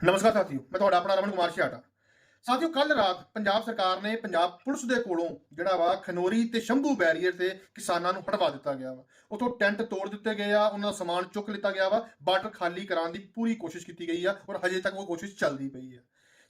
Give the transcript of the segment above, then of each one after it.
ਨਮਸਕਾਰ ਸਾਥੀਓ, ਮੈਂ ਤੁਹਾਡਾ ਆਪਣਾ ਰਮਨ ਕੁਮਾਰ ਛਿਆਟਾ। ਸਾਥੀਓ ਕੱਲ ਰਾਤ ਪੰਜਾਬ ਸਰਕਾਰ ਨੇ ਪੰਜਾਬ ਪੁਲਿਸ ਦੇ ਕੋਲੋਂ ਜਿਹੜਾ ਵਾ ਖਨੋਰੀ ਤੇ ਸ਼ੰਭੂ ਬੈਰੀਅਰ ਤੇ ਕਿਸਾਨਾਂ ਨੂੰ ਹਟਵਾ ਦਿੱਤਾ ਗਿਆ ਵਾ। ਉਥੋਂ ਟੈਂਟ ਤੋੜ ਦਿੱਤੇ ਗਏ ਆ, ਉਹਨਾਂ ਦਾ ਸਮਾਨ ਚੁੱਕ ਲਿੱਤਾ ਗਿਆ ਵਾ, ਬਾਰਡਰ ਖਾਲੀ ਕਰਾਉਣ ਦੀ ਪੂਰੀ ਕੋਸ਼ਿਸ਼ ਕੀਤੀ ਗਈ ਆ ਔਰ ਹਜੇ ਤੱਕ ਉਹ ਕੋਸ਼ਿਸ਼ ਚੱਲਦੀ ਪਈ ਆ।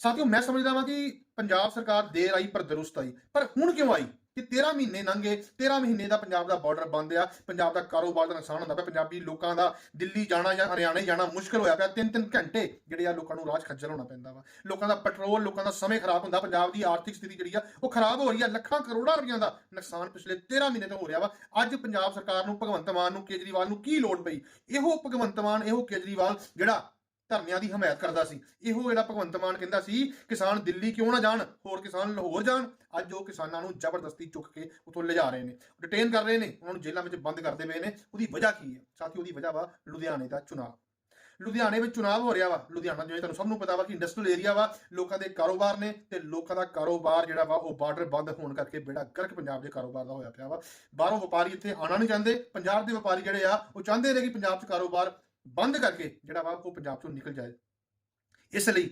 ਸਾਥੀਓ, ਮੈਂ ਸਮਝਦਾ ਵਾਂ ਕਿ ਪੰਜਾਬ ਸਰਕਾਰ ਦੇਰ ਆਈ ਪਰ ਦਰੁਸਤ ਆਈ। ਪਰ ਹੁਣ ਕਿਉਂ ਆਈ? ਕਿ 13 ਮਹੀਨੇ ਲੰਘੇ 13 ਮਹੀਨੇ ਦਾ ਪੰਜਾਬ ਦਾ ਬਾਰਡਰ ਬੰਦ ਆ, ਪੰਜਾਬ ਦਾ ਕਾਰੋਬਾਰ ਦਾ ਨੁਕਸਾਨ ਹੁੰਦਾ ਪਿਆ, ਪੰਜਾਬੀ ਲੋਕਾਂ ਦਾ ਦਿੱਲੀ ਜਾਣਾ ਜਾਂ ਹਰਿਆਣਾ ਜਾਣਾ ਮੁਸ਼ਕਲ ਹੋਇਆ ਪਿਆ ਤਿੰਨ ਤਿੰਨ ਘੰਟੇ ਜਿਹੜੇ ਆ ਲੋਕਾਂ ਨੂੰ ਰਾਜ ਖੱਜਲ ਹੋਣਾ ਪੈਂਦਾ ਵਾ। ਲੋਕਾਂ ਦਾ ਪੈਟਰੋਲ ਲੋਕਾਂ ਦਾ ਸਮੇਂ ਖਰਾਬ ਹੁੰਦਾ, ਪੰਜਾਬ ਦੀ ਆਰਥਿਕ ਸਥਿਤੀ ਜਿਹੜੀ ਆ, ਉਹ ਖਰਾਬ ਹੋ ਰਹੀ ਆ, ਲੱਖਾਂ ਕਰੋੜਾਂ ਰੁਪਈਆਂ ਦਾ ਨੁਕਸਾਨ ਪਿਛਲੇ 13 ਮਹੀਨੇ ਤੋਂ ਹੋ ਰਿਹਾ ਵਾ। ਅੱਜ ਪੰਜਾਬ ਸਰਕਾਰ ਨੂੰ ਭਗਵੰਤ ਮਾਨ ਨੂੰ ਕੇਜਰੀਵਾਲ ਨੂੰ ਕੀ ਲੋੜ ਪਈ? ਇਹੋ ਭਗਵੰਤ ਮਾਨ, ਇਹੋ ਕੇਜਰੀਵਾਲ ਜਿਹੜਾ ਧਰਨਿਆਂ ਦੀ ਹਮਾਇਤ ਕਰਦਾ ਸੀ। ਇਹੋ ਜਿਹੜਾ ਭਗਵੰਤ ਮਾਨ ਕਹਿੰਦਾ ਸੀ, ਕਿਸਾਨ ਦਿੱਲੀ ਕਿਉਂ ਨਾ ਜਾਣ, ਹੋਰ ਕਿਸਾਨ ਲਾਹੌਰ ਜਾਣ। ਅੱਜ ਉਹ ਕਿਸਾਨਾਂ ਨੂੰ ਜ਼ਬਰਦਸਤੀ ਚੁੱਕ ਕੇ ਉਥੋਂ ਲਿਜਾ ਰਹੇ ਨੇ। ਡਿਟੇਨ ਕਰ ਰਹੇ ਨੇ, ਉਹਨਾਂ ਨੂੰ ਜੇਲ੍ਹਾਂ ਵਿੱਚ ਬੰਦ ਕਰਦੇ ਪਏ ਨੇ। ਉਹਦੀ ਵਜ੍ਹਾ ਕੀ ਹੈ? ਸਾਥੀ ਉਹਦੀ ਵਜ੍ਹਾ ਵਾ ਲੁਧਿਆਣੇ ਦਾ ਚੁਣਾਵ। ਲੁਧਿਆਣੇ ਵਿੱਚ ਚੁਣਾਵ ਹੋ ਰਿਹਾ ਵਾ। ਲੁਧਿਆਣਾ ਜਿਵੇਂ ਤੁਹਾਨੂੰ ਸਭ ਨੂੰ ਪਤਾ ਵਾ ਕਿ ਇੰਡਸਟਰੀਅਲ ਏਰੀਆ ਵਾ, ਲੋਕਾਂ ਦੇ ਕਾਰੋਬਾਰ ਨੇ ਤੇ ਲੋਕਾਂ ਦਾ ਕਾਰੋਬਾਰ ਜਿਹੜਾ ਵਾ, ਉਹ ਬਾਰਡਰ ਬੰਦ ਹੋਣ ਕਰਕੇ ਬੇੜਾ ਗਰਕ ਪੰਜਾਬ ਦੇ ਕਾਰੋਬਾਰ ਦਾ ਹੋਇਆ ਪਿਆ ਵਾ। ਬਾਹਰੋਂ ਵਪਾਰੀ ਇੱਥੇ ਆਣਾ ਨਹੀਂ ਚਾਹੁੰਦੇ। ਪੰਜਾਬ ਦੇ ਵਪਾਰੀ ਜਿਹੜੇ ਆ, ਉਹ ਚਾਹੁੰਦੇ ਨੇ ਕਿ ਪੰਜਾਬ 'ਚ ਕਾਰੋਬਾਰ ਬੰਦ ਕਰਕੇ ਜਿਹੜਾ ਵਾ ਉਹ ਪੰਜਾਬ 'ਚੋਂ ਨਿਕਲ ਜਾਏ। ਇਸ ਲਈ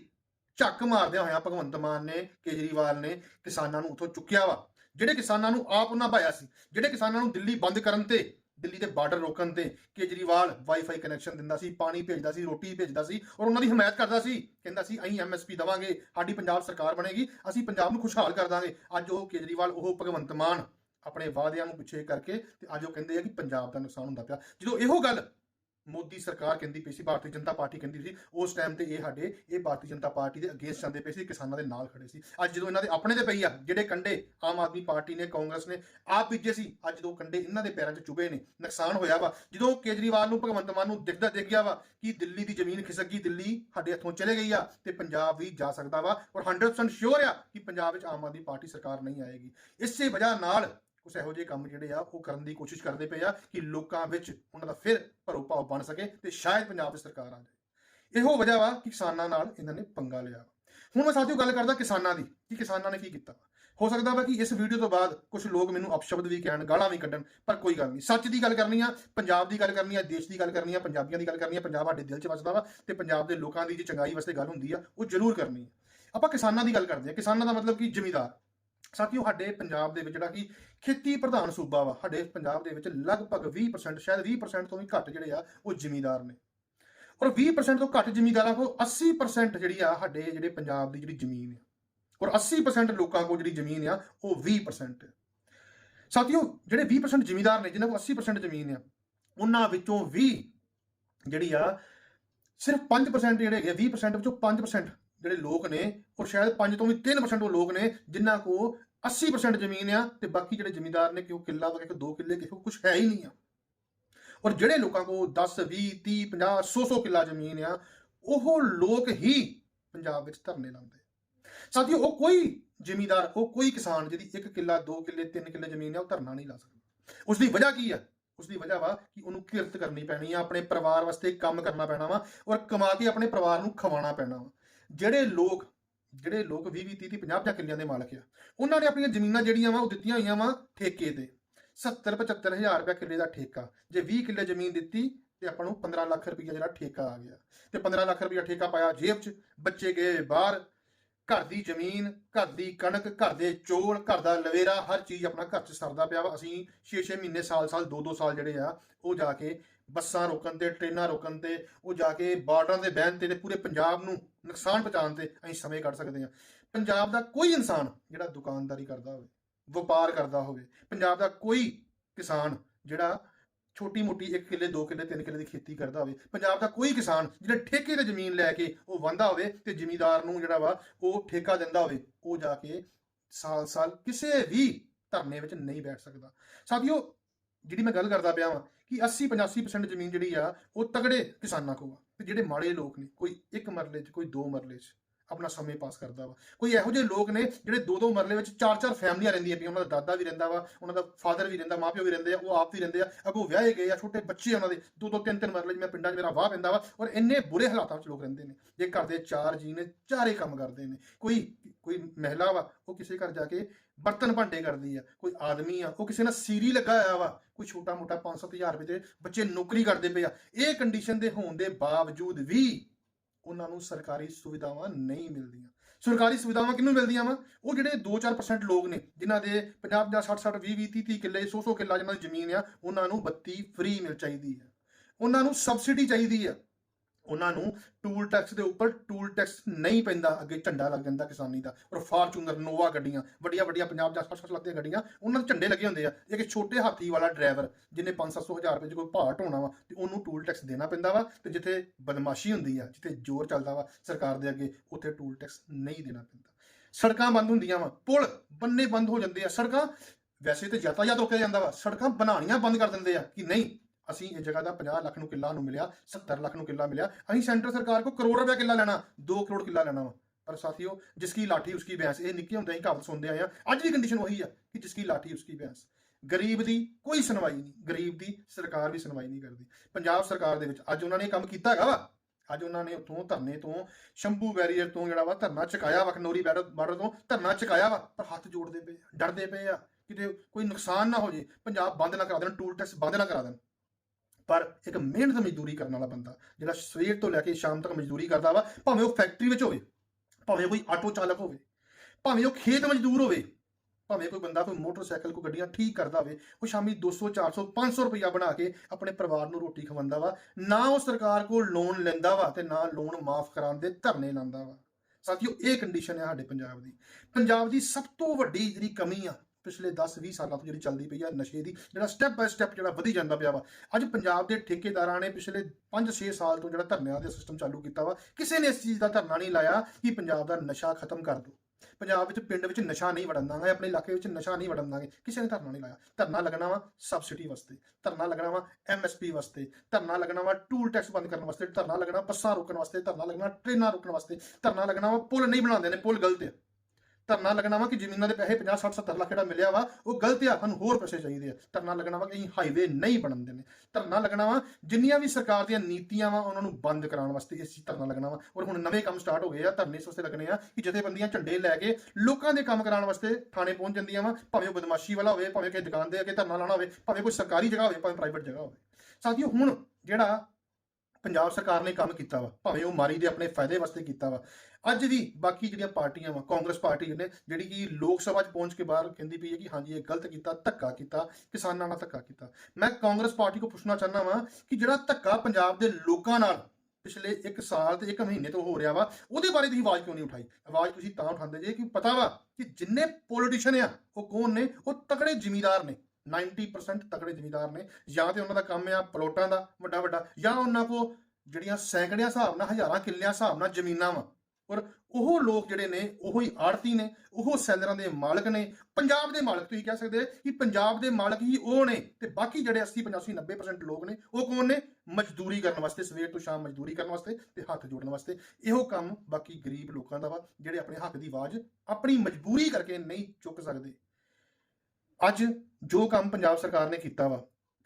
ਝੱਕ ਮਾਰਦਿਆਂ ਹੋਇਆਂ ਭਗਵੰਤ ਮਾਨ ਨੇ, ਕੇਜਰੀਵਾਲ ਨੇ ਕਿਸਾਨਾਂ ਨੂੰ ਉਥੋਂ ਚੁੱਕਿਆ ਵਾ। ਜਿਹੜੇ ਕਿਸਾਨਾਂ ਨੂੰ ਆਪ ਉਹਨਾਂ ਭਾਇਆ ਸੀ, ਜਿਹੜੇ ਕਿਸਾਨਾਂ ਨੂੰ ਦਿੱਲੀ ਬੰਦ ਕਰਨ ਤੇ, ਦਿੱਲੀ ਦੇ ਬਾਰਡਰ ਰੋਕਣ ਤੇ ਕੇਜਰੀਵਾਲ ਵਾਈਫਾਈ ਕਨੈਕਸ਼ਨ ਦਿੰਦਾ ਸੀ, ਪਾਣੀ ਭੇਜਦਾ ਸੀ, ਰੋਟੀ ਭੇਜਦਾ ਸੀ ਔਰ ਉਹਨਾਂ ਦੀ ਹਮਾਇਤ ਕਰਦਾ ਸੀ, ਕਹਿੰਦਾ ਸੀ, ਅਸੀਂ ਐਮਐਸਪੀ ਦਵਾਂਗੇ, ਸਾਡੀ ਪੰਜਾਬ ਸਰਕਾਰ ਬਣੇਗੀ, ਅਸੀਂ ਪੰਜਾਬ ਨੂੰ ਖੁਸ਼ਹਾਲ ਕਰ ਦਾਂਗੇ। ਅੱਜ ਉਹ ਕੇਜਰੀਵਾਲ, ਉਹ ਭਗਵੰਤ ਮਾਨ ਆਪਣੇ ਵਾਅਦਿਆਂ ਨੂੰ ਪਿੱਛੇ ਕਰਕੇ ਤੇ ਅੱਜ ਉਹ ਕਹਿੰਦੇ ਆ ਕਿ ਪੰਜਾਬ ਦਾ ਨੁਕਸਾਨ ਹੁੰਦਾ ਪਿਆ। ਜਦੋਂ ਇਹੋ ਗੱਲ ਮੋਦੀ ਸਰਕਾਰ ਕਹਿੰਦੀ ਪਈ ਸੀ, ਭਾਰਤੀ ਜਨਤਾ ਪਾਰਟੀ ਕਹਿੰਦੀ ਸੀ, ਉਸ ਟਾਈਮ ਤੇ ਇਹ ਸਾਡੇ, ਇਹ ਭਾਰਤੀ ਜਨਤਾ ਪਾਰਟੀ ਦੇ ਅਗੇਂਸਟ ਜਾਂਦੇ ਪਏ ਸੀ, ਕਿਸਾਨਾਂ ਦੇ ਨਾਲ ਖੜੇ ਸੀ। ਅੱਜ ਜਦੋਂ ਇਹਨਾਂ ਦੇ ਆਪਣੇ ਤੇ ਪਈ ਆ, ਜਿਹੜੇ ਕੰਡੇ ਆਮ ਆਦਮੀ ਪਾਰਟੀ ਨੇ, ਕਾਂਗਰਸ ਨੇ, ਆਪ ਬੀਜੇ ਸੀ, ਅੱਜ ਦੋ ਕੰਡੇ ਇਹਨਾਂ ਦੇ ਪੈਰਾਂ 'ਚ ਚੁਭੇ ਨੇ, ਨੁਕਸਾਨ ਹੋਇਆ ਵਾ। ਜਦੋਂ ਕੇਜਰੀਵਾਲ ਨੂੰ, ਭਗਵੰਤ ਮਾਨ ਨੂੰ ਦਿਖਦਾ ਦਿਖ ਗਿਆ ਵਾ ਕਿ ਦਿੱਲੀ ਦੀ ਜ਼ਮੀਨ ਖਿਸਕ ਗਈ, ਦਿੱਲੀ ਸਾਡੇ ਹੱਥੋਂ ਚਲੇ ਗਈ ਆ ਤੇ ਪੰਜਾਬ ਵੀ ਜਾ ਸਕਦਾ ਵਾ। ਔਰ 100% ਸ਼ੋਰ ਆ ਕਿ ਪੰਜਾਬ ਵਿੱਚ ਆਮ ਆਦਮੀ ਪਾਰਟੀ ਸਰਕਾਰ ਨਹੀਂ ਆਏਗੀ। ਇਸੇ ਵਜ੍ਹਾ ਨਾਲ ਕੁਝ ਇਹੋ ਜਿਹੇ ਕੰਮ ਜਿਹੜੇ ਆ, ਉਹ ਕਰਨ ਦੀ ਕੋਸ਼ਿਸ਼ ਕਰਦੇ ਪਏ ਆ ਕਿ ਲੋਕਾਂ ਵਿੱਚ ਉਹਨਾਂ ਦਾ ਫਿਰ ਭਰੋਪਾਵ ਬਣ ਸਕੇ ਤੇ ਸ਼ਾਇਦ ਪੰਜਾਬ ਦੀ ਸਰਕਾਰ ਆ ਜਾਏ। ਇਹੋ ਵਜ੍ਹਾ ਵਾ ਕਿ ਕਿਸਾਨਾਂ ਨਾਲ ਇਹਨਾਂ ਨੇ ਪੰਗਾ ਲਿਆ। ਵਾ। ਹੁਣ ਮੈਂ ਸਾਥੀਓ ਗੱਲ ਕਰਦਾ ਕਿਸਾਨਾਂ ਦੀ, ਕਿ ਕਿਸਾਨਾਂ ਨੇ ਕੀ ਕੀਤਾ। ਵਾ। ਹੋ ਸਕਦਾ ਵਾ ਕਿ ਇਸ ਵੀਡੀਓ ਤੋਂ ਬਾਅਦ ਕੁਝ ਲੋਕ ਮੈਨੂੰ ਅਪਸ਼ਬਦ ਵੀ ਕਹਿਣ, ਗਾਲਾਂ ਵੀ ਕੱਢਣ, ਪਰ ਕੋਈ ਗੱਲ ਨਹੀਂ। ਸੱਚ ਦੀ ਗੱਲ ਕਰਨੀ ਆ, ਪੰਜਾਬ ਦੀ ਗੱਲ ਕਰਨੀ ਆ, ਦੇਸ਼ ਦੀ ਗੱਲ ਕਰਨੀ ਆ, ਪੰਜਾਬੀਆਂ ਦੀ ਗੱਲ ਕਰਨੀ ਆ, ਪੰਜਾਬ ਸਾਡੇ ਦਿਲ 'ਚ ਵੱਸਦਾ ਵਾ ਤੇ ਪੰਜਾਬ ਦੇ ਲੋਕਾਂ ਦੀ ਜੇ ਚੰਗਾਈ ਵਾਸਤੇ ਗੱਲ ਹੁੰਦੀ ਆ, ਉਹ ਜ਼ਰੂਰ ਕਰਨੀ ਆ। ਆਪਾਂ ਕਿਸਾਨਾਂ ਦੀ ਗੱਲ ਕਰਦੇ ਆ। ਕਿਸਾਨਾਂ ਦਾ ਮਤਲਬ ਕਿ ਜ਼ਿਮੀਦਾਰ। ਸਾਥੀਓ ਸਾਡੇ ਪੰਜਾਬ ਦੇ ਵਿੱਚ ਜਿਹੜਾ ਕਿ ਖੇਤੀ ਪ੍ਰਧਾਨ ਸੂਬਾ ਵਾ ਸਾਡੇ ਪੰਜਾਬ ਦੇ ਵਿੱਚ ਲਗਭਗ 20% ਸ਼ਾਇਦ 20% ਤੋਂ ਵੀ ਘੱਟ ਜਿਹੜੇ ਆ ਉਹ ਜ਼ਿਮੀਦਾਰ ਨੇ। ਔਰ 20% ਤੋਂ ਘੱਟ ਜ਼ਿਮੀਂਦਾਰਾਂ ਕੋਲ 80% ਜਿਹੜੀ ਆ ਸਾਡੇ ਜਿਹੜੇ ਪੰਜਾਬ ਦੀ ਜਿਹੜੀ ਜ਼ਮੀਨ ਆ। ਔਰ 80% ਲੋਕਾਂ ਕੋਲ ਜਿਹੜੀ ਜ਼ਮੀਨ ਆ ਉਹ 20% ਹੈ ਸਾਥੀਓ ਜਿਹੜੇ 20% ਜ਼ਿਮੀਦਾਰ ਨੇ ਜਿਨ੍ਹਾਂ ਕੋਲ 80% ਜ਼ਮੀਨ ਆ ਉਹਨਾਂ ਵਿੱਚੋਂ ਵੀ ਜਿਹੜੀ ਆ ਸਿਰਫ 5% ਜਿਹੜੇ ਹੈਗੇ ਆ, 20% ਵਿੱਚੋਂ 5% ਜਿਹੜੇ ਲੋਕ ਨੇ ਔਰ ਸ਼ਾਇਦ 5 ਤੋਂ ਵੀ 3% ਉਹ ਲੋਕ ਨੇ ਜਿਨ੍ਹਾਂ ਕੋ 80% ਜ਼ਮੀਨ ਆ ਤੇ ਬਾਕੀ ਜਿਹੜੇ ਜ਼ਿਮੀਂਦਾਰ ਨੇ ਕਿਉਂ ਕਿੱਲਾ ਵਗੇ ਕਿ ਦੋ ਕਿੱਲੇ ਕਿਸੇ ਕੋ ਕੁਝ ਹੈ ਹੀ ਨਹੀਂ ਆ। ਔਰ ਜਿਹੜੇ ਲੋਕਾਂ ਕੋ 10 20 30 50 100 100 ਕਿੱਲਾ ਜ਼ਮੀਨ ਆ, ਉਹ ਲੋਕ ਹੀ ਪੰਜਾਬ ਵਿੱਚ ਧਰਨੇ ਲਾਉਂਦੇ ਸਾਥੀਓ, ਉਹ ਕੋਈ ਜ਼ਿਮੀਂਦਾਰ, ਉਹ ਕੋਈ ਕਿਸਾਨ ਜਿਹਦੀ 1 ਕਿੱਲਾ 2 ਕਿੱਲੇ 3 ਕਿੱਲੇ ਜ਼ਮੀਨ ਆ, ਉਹ ਧਰਨਾ ਨਹੀਂ ਲਾ ਸਕਦਾ। ਉਸ ਦੀ ਵਜ੍ਹਾ ਕੀ ਆ? ਉਸ ਦੀ ਵਜ੍ਹਾ ਵਾ ਕਿ ਉਹਨੂੰ ਕਿਰਤ ਕਰਨੀ ਪੈਣੀ ਆ, ਆਪਣੇ ਪਰਿਵਾਰ ਵਾਸਤੇ ਕੰਮ ਕਰਨਾ ਪੈਣਾ ਵਾ ਔਰ ਕਮਾ ਕੇ ਆਪਣੇ ਪਰਿਵਾਰ ਨੂੰ ਖਵਾਉਣਾ ਪੈਣਾ ਵਾ। ਜਿਹੜੇ ਲੋਕ ਜਿਹੜੇ ਲੋਕ 20 20 30 50 50 ਕਿੱਲਿਆਂ ਦੇ ਮਾਲਕ ਆ, ਉਹਨਾਂ ਨੇ ਆਪਣੀਆਂ ਜ਼ਮੀਨਾਂ ਜਿਹੜੀਆਂ ਵਾ ਉਹ ਦਿੱਤੀਆਂ ਹੋਈਆਂ ਵਾ ਠੇਕੇ ਤੇ। 70 75 ਹਜ਼ਾਰ ਰੁਪਏ ਕਿੱਲੇ ਦਾ ਠੇਕਾ। ਜੇ 20 ਕਿੱਲੇ ਜ਼ਮੀਨ ਦਿੱਤੀ ਤੇ ਆਪਾਂ ਨੂੰ 15 ਲੱਖ ਰੁਪਏ ਜਿਹੜਾ ਠੇਕਾ ਆ ਗਿਆ। ਤੇ 15 ਲੱਖ ਰੁਪਏ ਠੇਕਾ ਪਾਇਆ ਜੇਬ 'ਚ, ਬੱਚੇ ਗਏ ਬਾਹਰ, ਘਰ ਦੀ ਜ਼ਮੀਨ, ਘਰ ਦੀ ਕਣਕ, ਘਰ ਦੇ ਚੋਲ, ਘਰ ਦਾ ਲਵੇਰਾ, ਹਰ ਚੀਜ਼ ਆਪਣਾ ਘਰ 'ਚ ਸਰਦਾ ਪਿਆ ਵਾ। ਅਸੀਂ 6-6 ਮਹੀਨੇ ਸਾਲ-ਸਾਲ 2-2 ਸਾਲ ਜਿਹੜੇ ਆ, ਉਹ ਜਾ ਕੇ ਬੱਸਾਂ ਰੋਕਣ ਤੇ, ਟ੍ਰੇਨਾਂ ਰੋਕਣ ਤੇ, ਉਹ ਜਾ ਕੇ ਬਾਰਡਰਾਂ ਦੇ ਬਹਿਣ ਤੇ ਤੇ ਪੂਰੇ ਪੰਜਾਬ ਨੂੰ ਨੁਕਸਾਨ ਪਹੁੰਚਾਉਣ ਤੇ ਅਸੀਂ ਸਮੇਂ ਕੱਢ ਸਕਦੇ ਹਾਂ। ਪੰਜਾਬ ਦਾ ਕੋਈ ਇਨਸਾਨ ਜਿਹੜਾ ਦੁਕਾਨਦਾਰੀ ਕਰਦਾ ਹੋਵੇ, ਵਪਾਰ ਕਰਦਾ ਹੋਵੇ, ਪੰਜਾਬ ਦਾ ਕੋਈ ਕਿਸਾਨ ਜਿਹੜਾ ਛੋਟੀ ਮੋਟੀ 1 ਕਿੱਲੇ 2 ਕਿੱਲੇ 3 ਕਿੱਲੇ ਦੀ ਖੇਤੀ ਕਰਦਾ ਹੋਵੇ, ਪੰਜਾਬ ਦਾ ਕੋਈ ਕਿਸਾਨ ਜਿਹੜਾ ਠੇਕੇ ਤੇ ਜ਼ਮੀਨ ਲੈ ਕੇ ਉਹ ਵਾਂਦਾ ਹੋਵੇ ਤੇ ਜ਼ਿਮੀਂਦਾਰ ਨੂੰ ਜਿਹੜਾ ਵਾ ਉਹ ਠੇਕਾ ਦਿੰਦਾ ਹੋਵੇ, ਉਹ ਜਾ ਕੇ ਸਾਲ-ਸਾਲ ਕਿਸੇ ਵੀ ਧਰਨੇ ਵਿੱਚ ਨਹੀਂ ਬੈਠ ਸਕਦਾ। ਸਾਥੀਓ, ਜਿਹੜੀ ਮੈਂ ਗੱਲ ਕਰਦਾ ਪਿਆ ਵਾਂ ਕਿ 80 85% ਜ਼ਮੀਨ ਜਿਹੜੀ ਆ, ਉਹ ਤਗੜੇ ਕਿਸਾਨਾਂ ਕੋਲ ਆ। ਤੇ ਜਿਹੜੇ ਮਾੜੇ ਲੋਕ ਨੇ, ਕੋਈ ਇੱਕ ਮਰਲੇ 'ਚ, ਕੋਈ ਦੋ ਮਰਲੇ 'ਚ ਆਪਣਾ ਸਮੇਂ ਪਾਸ ਕਰਦਾ ਵਾ। ਕੋਈ ਇਹੋ ਜਿਹੇ ਲੋਕ ਨੇ ਜਿਹੜੇ ਦੋ ਦੋ ਮਰਲੇ ਵਿੱਚ ਚਾਰ ਚਾਰ ਫੈਮਲੀਆਂ ਰਹਿੰਦੀਆਂ ਪਈਆਂ, ਉਹਨਾਂ ਦਾ ਦਾਦਾ ਵੀ ਰਹਿੰਦਾ ਵਾ, ਉਹਨਾਂ ਦਾ ਫਾਦਰ ਵੀ ਰਹਿੰਦਾ, ਮਾਪਿਓ ਵੀ ਰਹਿੰਦੇ ਆ, ਉਹ ਆਪ ਵੀ ਰਹਿੰਦੇ ਆ, ਅੱਗੋਂ ਵਿਆਹੇ ਗਏ ਆ, ਛੋਟੇ ਬੱਚੇ ਉਹਨਾਂ ਦੇ ਦੋ ਦੋ ਤਿੰਨ ਤਿੰਨ ਮਰਲੇ 'ਚ ਮੈਂ ਪਿੰਡਾਂ 'ਚ ਮੇਰਾ ਵਾਹ ਪੈਂਦਾ ਵਾ ਔਰ ਇੰਨੇ ਬੁਰੇ ਹਾਲਾਤਾਂ 'ਚ ਲੋਕ ਰਹਿੰਦੇ ਨੇ, ਜੇ ਘਰ ਦੇ ਚਾਰ ਜੀ ਨੇ, ਚਾਰੇ ਕੰਮ ਕਰਦੇ ਨੇ। ਕੋਈ ਕੋਈ ਮਹਿਲਾ ਵਾ, ਉਹ ਕਿਸੇ ਘਰ ਜਾ ਕੇ ਬਰਤਨ ਭਾਂਡੇ ਕਰਦੀ ਆ, ਕੋਈ ਆਦਮੀ ਆ, ਉਹ ਕਿਸੇ ਨਾਲ ਸੀਰੀ ਲੱਗਾ ਹੋਇਆ ਵਾ, ਕੋਈ ਛੋਟਾ ਮੋਟਾ 5-7000 ਰੁਪਏ ਦੇ ਬੱਚੇ ਨੌਕਰੀ ਕਰਦੇ ਪਏ ਆ, ਇਹ ਕੰਡੀਸ਼ਨ ਦੇ ਹੋਣ ਦੇ ਬਾਵਜੂਦ ਵੀ ਉਹਨਾਂ ਨੂੰ ਸਰਕਾਰੀ ਸੁਵਿਧਾਵਾਂ ਨਹੀਂ ਮਿਲਦੀਆਂ। ਸਰਕਾਰੀ ਸੁਵਿਧਾਵਾਂ ਕਿਹਨੂੰ ਮਿਲਦੀਆਂ ਵਾ? ਉਹ ਜਿਹੜੇ 2-4% ਲੋਕ ਨੇ, ਜਿਨ੍ਹਾਂ ਦੇ 50 50 60 60 20 20 30 ਕਿੱਲੇ 100 100 ਕਿੱਲਾ ਜਿਨ੍ਹਾਂ ਦੀ ਜ਼ਮੀਨ ਆ, ਉਹਨਾਂ ਨੂੰ ਬੱਤੀ ਫ੍ਰੀ ਮਿਲ ਚਾਹੀਦੀ ਹੈ ਉਹਨਾਂ ਨੂੰ ਸਬਸਿਡੀ ਚਾਹੀਦੀ ਆ। ਉਹਨਾਂ ਨੂੰ ਟੂਲ ਟੈਕਸ ਦੇ ਉੱਪਰ ਟੂਲ ਟੈਕਸ ਨਹੀਂ ਪੈਂਦਾ, ਅੱਗੇ ਝੰਡਾ ਲੱਗ ਜਾਂਦਾ ਕਿਸਾਨੀ ਦਾ। ਔਰ ਫਾਰਚੂਨਰ ਨੋਵਾ ਗੱਡੀਆਂ, ਵੱਡੀਆਂ ਵੱਡੀਆਂ ਪੰਜਾਬ ਜਾਂ 60 ਲੱਖ ਦੀਆਂ ਗੱਡੀਆਂ, ਉਹਨਾਂ ਦੇ ਝੰਡੇ ਲੱਗੇ ਹੁੰਦੇ ਆ। ਇੱਕ ਛੋਟੇ ਹਾਥੀ ਵਾਲਾ ਡਰਾਈਵਰ ਜਿਹਨੇ 5-700 ਹਜ਼ਾਰ ਰੁਪਏ 'ਚ ਕੋਈ ਭਾਅ ਢੋਣਾ ਵਾ, ਤੇ ਉਹਨੂੰ ਟੂਲ ਟੈਕਸ ਦੇਣਾ ਪੈਂਦਾ ਵਾ, ਤੇ ਜਿੱਥੇ ਬਦਮਾਸ਼ੀ ਹੁੰਦੀ ਆ, ਜਿੱਥੇ ਜ਼ੋਰ ਚੱਲਦਾ ਵਾ, ਸਰਕਾਰ ਦੇ ਅੱਗੇ ਉੱਥੇ ਟੂਲ ਟੈਕਸ ਨਹੀਂ ਦੇਣਾ ਪੈਂਦਾ। ਸੜਕਾਂ ਬੰਦ ਹੁੰਦੀਆਂ ਵਾ, ਪੁਲ ਬੰਨੇ ਬੰਦ ਹੋ ਜਾਂਦੇ ਆ। ਸੜਕਾਂ, ਵੈਸੇ ਤੇ ਯਾਤਾਯਾਤ ਰੋਕਿਆ ਜਾਂਦਾ ਵਾ, ਸੜਕਾਂ ਬਣਾਉਣੀਆਂ ਬੰਦ ਕਰ ਦਿੰਦੇ ਆ, ਕਿ ਨਹੀਂ? ਅਸੀਂ ਇਹ ਜਗ੍ਹਾ ਦਾ 50 ਲੱਖ ਨੂੰ ਕਿੱਲਾ ਨੂੰ ਮਿਲਿਆ 70 ਲੱਖ ਨੂੰ ਕਿੱਲਾ ਮਿਲਿਆ। ਅਸੀਂ ਸੈਂਟਰ ਸਰਕਾਰ ਕੋ ਕਰੋੜ ਰੁਪਏ ਕਿੱਲਾ ਲੈਣਾ 2 ਕਰੋੜ ਕਿੱਲਾ ਲੈਣਾ ਵਾ। ਪਰ ਸਾਥੀਓ, ਜਿਸ ਕੀ ਲਾਠੀ, ਉਸ ਕੀ ਬੈਂਸ ਇਹ ਨਿੱਕੇ ਹੁੰਦੇ ਹੀ ਕਹਾਵਤ ਸੁਣਦੇ ਆਏ ਆ। ਅੱਜ ਵੀ ਕੰਡੀਸ਼ਨ ਉਹੀ ਆ ਕਿ ਜਿਸ ਕੀ ਲਾਠੀ, ਉਸ ਕੀ ਬੈਂਸ ਗਰੀਬ ਦੀ ਕੋਈ ਸੁਣਵਾਈ ਨਹੀਂ, ਗਰੀਬ ਦੀ ਸਰਕਾਰ ਵੀ ਸੁਣਵਾਈ ਨਹੀਂ ਕਰਦੀ। ਪੰਜਾਬ ਸਰਕਾਰ ਦੇ ਵਿੱਚ ਅੱਜ ਉਹਨਾਂ ਨੇ ਕੰਮ ਕੀਤਾ ਹੈਗਾ ਵਾ। ਅੱਜ ਉਹਨਾਂ ਨੇ ਉਥੋਂ ਧਰਨੇ ਤੋਂ, ਸ਼ੰਭੂ ਬੈਰੀਅਰ ਤੋਂ ਜਿਹੜਾ ਵਾ, ਧਰਨਾ ਚਕਾਇਆ ਵਾ ਕਨੋਰੀ ਬਾਰਡਰ ਤੋਂ ਧਰਨਾ ਚਕਾਇਆ ਵਾ, ਪਰ ਹੱਥ ਜੋੜਦੇ ਪਏ ਡਰਦੇ ਪਏ ਆ। ਕਿਤੇ ਕੋਈ ਨੁਕਸਾਨ ਨਾ ਹੋ ਜੇ, ਪੰਜਾਬ ਬੰਦ ਨਾ ਕਰਾ ਦੇਣ ਟੂਲ ਟੈਕਸ ਬੰਦ ਨਾ ਕਰਾ ਦੇਣ। ਪਰ ਇੱਕ ਮਿਹਨਤ ਮਜ਼ਦੂਰੀ ਕਰਨ ਵਾਲਾ ਬੰਦਾ, ਜਿਹੜਾ ਸਵੇਰ ਤੋਂ ਲੈ ਕੇ ਸ਼ਾਮ ਤੱਕ ਮਜ਼ਦੂਰੀ ਕਰਦਾ ਵਾ, ਭਾਵੇਂ ਉਹ ਫੈਕਟਰੀ ਵਿੱਚ ਹੋਵੇ, ਭਾਵੇਂ ਕੋਈ ਆਟੋ ਚਾਲਕ ਹੋਵੇ, ਭਾਵੇਂ ਉਹ ਖੇਤ ਮਜ਼ਦੂਰ ਹੋਵੇ, ਭਾਵੇਂ ਕੋਈ ਬੰਦਾ ਕੋਈ ਮੋਟਰਸਾਈਕਲ, ਕੋਈ ਗੱਡੀਆਂ ਠੀਕ ਕਰਦਾ ਹੋਵੇ, ਉਹ ਸ਼ਾਮੀ 200 400 500 ਰੁਪਇਆ ਬਣਾ ਕੇ ਆਪਣੇ ਪਰਿਵਾਰ ਨੂੰ ਰੋਟੀ ਖਵਾਉਂਦਾ ਵਾ, ਨਾ ਉਹ ਸਰਕਾਰ ਕੋਲ ਲੋਨ ਲੈਂਦਾ ਵਾ ਤੇ ਨਾ ਲੋਨ ਮਾਫ ਕਰਾਉਣ ਦੇ ਧਰਨੇ ਲਾਉਂਦਾ ਵਾ। ਸਾਥੀਓ, ਇਹ ਕੰਡੀਸ਼ਨ ਹੈ ਸਾਡੇ ਪੰਜਾਬ ਦੀ। ਪੰਜਾਬ ਦੀ ਸਭ ਤੋਂ ਵੱਡੀ ਜਿਹੜੀ ਕਮੀ ਆ ਪਿਛਲੇ 10-20 ਸਾਲਾਂ ਤੋਂ ਜਿਹੜੀ ਚੱਲਦੀ ਪਈ ਆ ਨਸ਼ੇ ਦੀ, ਜਿਹੜਾ ਸਟੈਪ ਬਾਏ ਸਟੈਪ ਜਿਹੜਾ ਵਧੀ ਜਾਂਦਾ ਪਿਆ ਵਾ, ਅੱਜ ਪੰਜਾਬ ਦੇ ਠੇਕੇਦਾਰਾਂ ਨੇ ਪਿਛਲੇ 5-6 ਸਾਲ ਤੋਂ ਜਿਹੜਾ ਧਰਨਿਆਂ ਦਾ ਸਿਸਟਮ ਚਾਲੂ ਕੀਤਾ ਵਾ, ਕਿਸੇ ਨੇ ਇਸ ਚੀਜ਼ ਦਾ ਧਰਨਾ ਨਹੀਂ ਲਾਇਆ ਕਿ ਪੰਜਾਬ ਦਾ ਨਸ਼ਾ ਖਤਮ ਕਰ ਦਿਓ ਪੰਜਾਬ ਵਿੱਚ ਪਿੰਡ ਵਿੱਚ ਨਸ਼ਾ ਨਹੀਂ ਵੜਨ ਦਾਂਗੇ, ਆਪਣੇ ਇਲਾਕੇ ਵਿੱਚ ਨਸ਼ਾ ਨਹੀਂ ਵੜਨ ਦਾਂਗੇ, ਕਿਸੇ ਨੇ ਧਰਨਾ ਨਹੀਂ ਲਾਇਆ। ਧਰਨਾ ਲੱਗਣਾ ਵਾ ਸਬਸਿਡੀ ਵਾਸਤੇ, ਧਰਨਾ ਲੱਗਣਾ ਵਾ ਐਮਐਸਪੀ ਵਾਸਤੇ, ਧਰਨਾ ਲੱਗਣਾ ਵਾ ਟੂਲ ਟੈਕਸ ਬੰਦ ਕਰਨ ਵਾਸਤੇ, ਧਰਨਾ ਲੱਗਣਾ ਬੱਸਾਂ ਰੋਕਣ ਵਾਸਤੇ, ਧਰਨਾ ਲੱਗਣਾ ਟ੍ਰੇਨਾਂ ਰੋਕਣ ਵਾਸਤੇ, ਧਰਨਾ ਲੱਗਣਾ ਵਾ ਪੁਲ ਨਹੀਂ ਬਣਾਉਂਦੇ ਨੇ, ਪੁਲ ਗਲਤ ਹੈ ਧਰਨਾ ਲੱਗਣਾ ਵਾ ਕਿ ਜ਼ਮੀਨਾਂ ਦੇ ਪੈਸੇ 50 60 70 ਲੱਖ ਜਿਹੜਾ ਮਿਲਿਆ ਵਾ, ਉਹ ਗਲਤ ਆ, ਸਾਨੂੰ ਹੋਰ ਪੈਸੇ ਚਾਹੀਦੇ ਆ। ਧਰਨਾ ਲੱਗਣਾ ਵਾ ਕਿ ਅਸੀਂ ਹਾਈਵੇ ਨਹੀਂ ਬਣਨ ਦੇਣੇ ਧਰਨਾ ਲੱਗਣਾ ਵਾ, ਜਿੰਨੀਆਂ ਵੀ ਸਰਕਾਰ ਦੀਆਂ ਨੀਤੀਆਂ ਵਾ, ਉਹਨਾਂ ਨੂੰ ਬੰਦ ਕਰਾਉਣ ਵਾਸਤੇ ਇਸ ਚੀਜ਼ ਧਰਨਾ ਲੱਗਣਾ ਵਾ। ਔਰ ਹੁਣ ਨਵੇਂ ਕੰਮ ਸਟਾਰਟ ਹੋ ਗਏ ਆ, ਧਰਨੇ ਇਸ ਵਾਸਤੇ ਲੱਗਣੇ ਆ ਕਿ ਜਥੇਬੰਦੀਆਂ ਝੰਡੇ ਲੈ ਕੇ ਲੋਕਾਂ ਦੇ ਕੰਮ ਕਰਾਉਣ ਵਾਸਤੇ ਥਾਣੇ ਪਹੁੰਚ ਜਾਂਦੀਆਂ ਵਾ, ਭਾਵੇਂ ਉਹ ਬਦਮਾਸ਼ੀ ਵਾਲਾ ਹੋਵੇ, ਭਾਵੇਂ ਕਿਸੇ ਦੁਕਾਨ ਦੇ ਅੱਗੇ ਧਰਨਾ ਲਾਣਾ ਹੋਵੇ, ਭਾਵੇਂ ਕੋਈ ਸਰਕਾਰੀ ਜਗ੍ਹਾ ਹੋਵੇ, ਭਾਵੇਂ ਪ੍ਰਾਈਵੇਟ ਜਗ੍ਹਾ ਹੋਵੇ। ਸਾਥੀਓ, ਹੁਣ ਜਿਹੜਾ ਪੰਜਾਬ ਸਰਕਾਰ ਨੇ ਕੰਮ ਕੀਤਾ ਵਾ, ਭਾਵੇਂ ਉਹ ਮਾਰੀ ਦੇ ਆਪਣੇ ਫਾਇਦੇ ਵਾਸਤੇ ਕੀਤਾ ਵਾ। ਅੱਜ ਵੀ ਬਾਕੀ ਜਿਹੜੀਆਂ ਪਾਰਟੀਆਂ ਵਾ, ਕਾਂਗਰਸ ਪਾਰਟੀ ਨੇ, ਜਿਹੜੀ ਕਿ ਲੋਕ ਸਭਾ 'ਚ ਪਹੁੰਚ ਕੇ ਬਾਹਰ ਕਹਿੰਦੀ ਪਈ ਹੈ ਕਿ ਹਾਂਜੀ, ਇਹ ਗਲਤ ਕੀਤਾ, ਧੱਕਾ ਕੀਤਾ, ਕਿਸਾਨਾਂ ਨਾਲ ਧੱਕਾ ਕੀਤਾ। ਮੈਂ ਕਾਂਗਰਸ ਪਾਰਟੀ ਕੋ ਪੁੱਛਣਾ ਚਾਹੁੰਦਾ ਵਾ ਕਿ ਜਿਹੜਾ ਧੱਕਾ ਪੰਜਾਬ ਦੇ ਲੋਕਾਂ ਨਾਲ ਪਿਛਲੇ 1 ਸਾਲ ਤੇ 1 ਮਹੀਨੇ ਤੋਂ ਹੋ ਰਿਹਾ ਵਾ, ਉਹਦੇ ਬਾਰੇ ਤੁਸੀਂ ਆਵਾਜ਼ ਕਿਉਂ ਨਹੀਂ ਉਠਾਈ? ਆਵਾਜ਼ ਤੁਸੀਂ ਤਾਂ ਉਠਾਉਂਦੇ ਜੇ ਕਿ ਪਤਾ ਵਾ ਕਿ ਜਿੰਨੇ ਪੋਲੀਟੀਸ਼ੀਅਨ ਆ, ਉਹ ਕੌਣ ਨੇ? ਉਹ ਤਕੜੇ ਜ਼ਿਮੀਦਾਰ ਨੇ। 90% ਤਕੜੇ ਜ਼ਿਮੀਦਾਰ ਨੇ। ਜਾਂ ਤੇ ਉਹਨਾਂ ਦਾ ਕੰਮ ਆ ਪਲੋਟਾਂ ਦਾ ਵੱਡਾ ਵੱਡਾ, ਜਾਂ ਉਹਨਾਂ ਕੋ ਜਿਹੜੀਆਂ ਸੈਂਕੜਿਆਂ ਹਿਸਾਬ ਨਾਲ, ਹਜ਼ਾਰਾਂ ਕਿੱਲਿਆਂ ਹਿਸਾਬ ਨਾਲ ਜ਼ਮੀਨਾਂ ਵਾ। ਔਰ ਉਹ ਲੋਕ ਜਿਹੜੇ ਨੇ, ਉਹ ਹੀ ਆੜਤੀ ਨੇ, ਉਹ ਸੈਲਰਾਂ ਦੇ ਮਾਲਕ ਨੇ। ਪੰਜਾਬ ਦੇ ਮਾਲਕ ਤੁਸੀਂ ਕਹਿ ਸਕਦੇ ਕਿ ਪੰਜਾਬ ਦੇ ਮਾਲਕ ਹੀ ਉਹ ਨੇ ਤੇ ਬਾਕੀ ਜਿਹੜੇ 80 85 90% ਲੋਕ ਨੇ, ਉਹ ਕੌਣ ਨੇ? ਮਜ਼ਦੂਰੀ ਕਰਨ ਵਾਸਤੇ, ਸਵੇਰ ਤੋਂ ਸ਼ਾਮ ਮਜ਼ਦੂਰੀ ਕਰਨ ਵਾਸਤੇ ਤੇ ਹੱਥ ਜੋੜਨ ਵਾਸਤੇ। ਇਹੋ ਕੰਮ ਬਾਕੀ ਗਰੀਬ ਲੋਕਾਂ ਦਾ ਵਾ, ਜਿਹੜੇ ਆਪਣੇ ਹੱਕ ਦੀ ਆਵਾਜ਼ ਆਪਣੀ ਮਜਬੂਰੀ ਕਰਕੇ ਨਹੀਂ ਚੁੱਕ ਸਕਦੇ। ਅੱਜ ਜੋ ਕੰਮ ਪੰਜਾਬ ਸਰਕਾਰ ਨੇ ਕੀਤਾ ਵਾ,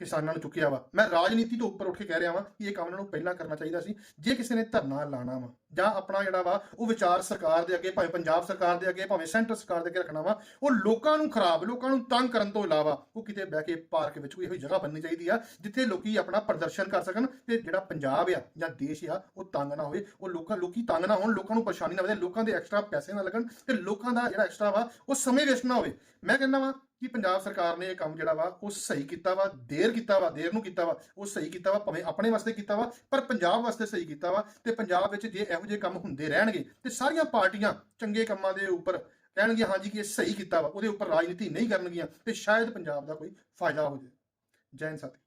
ਕਿਸਾਨਾਂ ਨੂੰ ਚੁੱਕਿਆ ਵਾ, ਮੈਂ ਰਾਜਨੀਤੀ ਤੋਂ ਉੱਪਰ ਉੱਠ ਕੇ ਕਹਿ ਰਿਹਾ ਵਾਂ ਕਿ ਇਹ ਕੰਮ ਇਹਨਾਂ ਨੂੰ ਪਹਿਲਾਂ ਕਰਨਾ ਚਾਹੀਦਾ ਸੀ, ਜੇ ਕਿਸੇ ਨੇ ਧਰਨਾ ਲਾਣਾ ਵਾ, ਜਾਂ ਆਪਣਾ ਜਿਹੜਾ ਵਾ, ਉਹ ਵਿਚਾਰ ਸਰਕਾਰ ਦੇ ਅੱਗੇ, ਭਾਵੇਂ ਪੰਜਾਬ ਸਰਕਾਰ ਦੇ ਅੱਗੇ, ਭਾਵੇਂ ਸੈਂਟਰ ਸਰਕਾਰ ਦੇ ਅੱਗੇ ਰੱਖਣਾ ਵਾ, ਉਹ ਲੋਕਾਂ ਨੂੰ ਖਰਾਬ, ਲੋਕਾਂ ਨੂੰ ਤੰਗ ਕਰਨ ਤੋਂ ਇਲਾਵਾ ਉਹ ਕਿਤੇ ਬਹਿ ਕੇ ਪਾਰਕ ਵਿੱਚ ਕੋਈ ਇਹੋ ਜਗ੍ਹਾ ਬਣਨੀ ਚਾਹੀਦੀ ਆ, ਜਿੱਥੇ ਲੋਕੀ ਆਪਣਾ ਪ੍ਰਦਰਸ਼ਨ ਕਰ ਸਕਣ ਤੇ ਜਿਹੜਾ ਪੰਜਾਬ ਆ ਜਾਂ ਦੇਸ਼ ਆ, ਉਹ ਤੰਗ ਨਾ ਹੋਵੇ, ਉਹ ਲੋਕਾਂ, ਲੋਕੀ ਤੰਗ ਨਾ ਹੋਣ, ਲੋਕਾਂ ਨੂੰ ਪਰੇਸ਼ਾਨੀ ਨਾ ਹੋਵੇ ਲੋਕਾਂ ਦੇ ਐਕਸਟਰਾ ਪੈਸੇ ਨਾ ਲੱਗਣ ਤੇ ਲੋਕਾਂ ਦਾ ਜਿਹੜਾ ਐਕਸਟਰਾ ਵਾ, ਉਹ ਸਮੇਂ ਵੇਸਟ ਨਾ ਹੋਵੇ। ਮੈਂ ਕਹਿੰਦਾ ਵਾ ਕਿ ਪੰਜਾਬ ਸਰਕਾਰ ਨੇ ਇਹ ਕੰਮ ਜਿਹੜਾ ਵਾ, ਉਹ ਸਹੀ ਕੀਤਾ ਵਾ, ਦੇਰ ਕੀਤਾ ਵਾ, ਦੇਰ ਨੂੰ ਕੀਤਾ ਵਾ, ਉਹ ਸਹੀ ਕੀਤਾ ਵਾ, ਭਾਵੇਂ ਆਪਣੇ ਵਾਸਤੇ ਕੀਤਾ ਵਾ, ਪਰ ਪੰਜਾਬ ਵਾਸਤੇ ਸਹੀ ਕੀਤਾ ਵਾ ਤੇ ਪੰਜਾਬ ਵਿੱਚ ਜੇ ਇਹੋ ਜਿਹੇ ਕੰਮ ਹੁੰਦੇ ਰਹਿਣਗੇ ਤੇ ਸਾਰੀਆਂ ਪਾਰਟੀਆਂ ਚੰਗੇ ਕੰਮਾਂ ਦੇ ਉੱਪਰ ਕਹਿਣਗੀਆਂ ਹਾਂਜੀ ਕਿ ਇਹ ਸਹੀ ਕੀਤਾ ਵਾ, ਉਹਦੇ ਉੱਪਰ ਰਾਜਨੀਤੀ ਨਹੀਂ ਕਰਨਗੀਆਂ ਤੇ ਸ਼ਾਇਦ ਪੰਜਾਬ ਦਾ ਕੋਈ ਫਾਇਦਾ ਹੋ ਜਾਏ। ਜੈ ਹਿੰਦ ਸਾਥੀ।